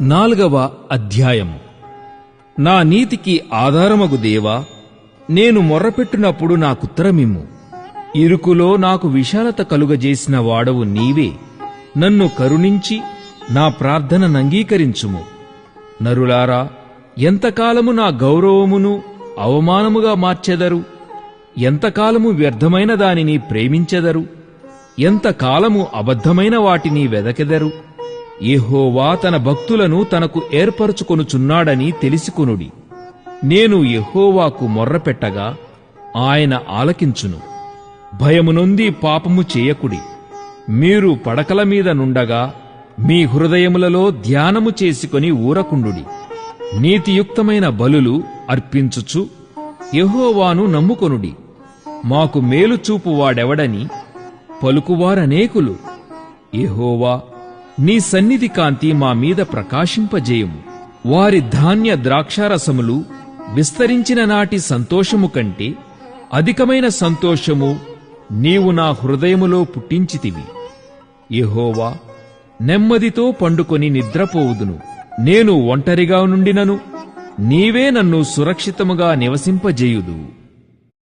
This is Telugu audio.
నాలుగవ అధ్యాయము నా నీతికి ఆధారమగు దేవా నేను మొర్రపెట్టునప్పుడు నాకుత్తరమిమ్ము ఇరుకులో నాకు విశాలత కలుగజేసిన వాడవు నీవే. నన్ను కరుణించి నా ప్రార్థననంగీకరించుము నరులారా ఎంతకాలము నా గౌరవమును అవమానముగా మార్చెదరు? ఎంతకాలము వ్యర్థమైన దానిని ప్రేమించెదరు? ఎంతకాలము అబద్ధమైన వాటిని వెదకెదరు? యెహోవా తన భక్తులను తనకు ఏర్పరచుకొనుచున్నాడని తెలిసికొనుడి. నేను యెహోవాకు మొర్రపెట్టగా ఆయన ఆలకించును. భయమునొంది పాపము చేయకుడి. మీరు పడకల మీద నుండగా మీ హృదయములలో ధ్యానము చేసుకొని ఊరకుండుడి. నీతియుక్తమైన బలులు అర్పించుచు యహోవాను నమ్ముకొనుడి. మాకు మేలు వాడెవడని పలుకువారనేకులు. యహోవా నీ సన్నిధి కాంతి మా మీద ప్రకాశింపజేయము. వారి ధాన్య ద్రాక్షారసములు విస్తరించిన నాటి సంతోషము కంటే అధికమైన సంతోషము నీవు నా హృదయములో పుట్టించితివి. యహోవా నెమ్మదితో పండుకొని నిద్రపోవుదును. నేను ఒంటరిగా నుండినను. నీవే నన్ను సురక్షితముగా నివసింపజేయుదు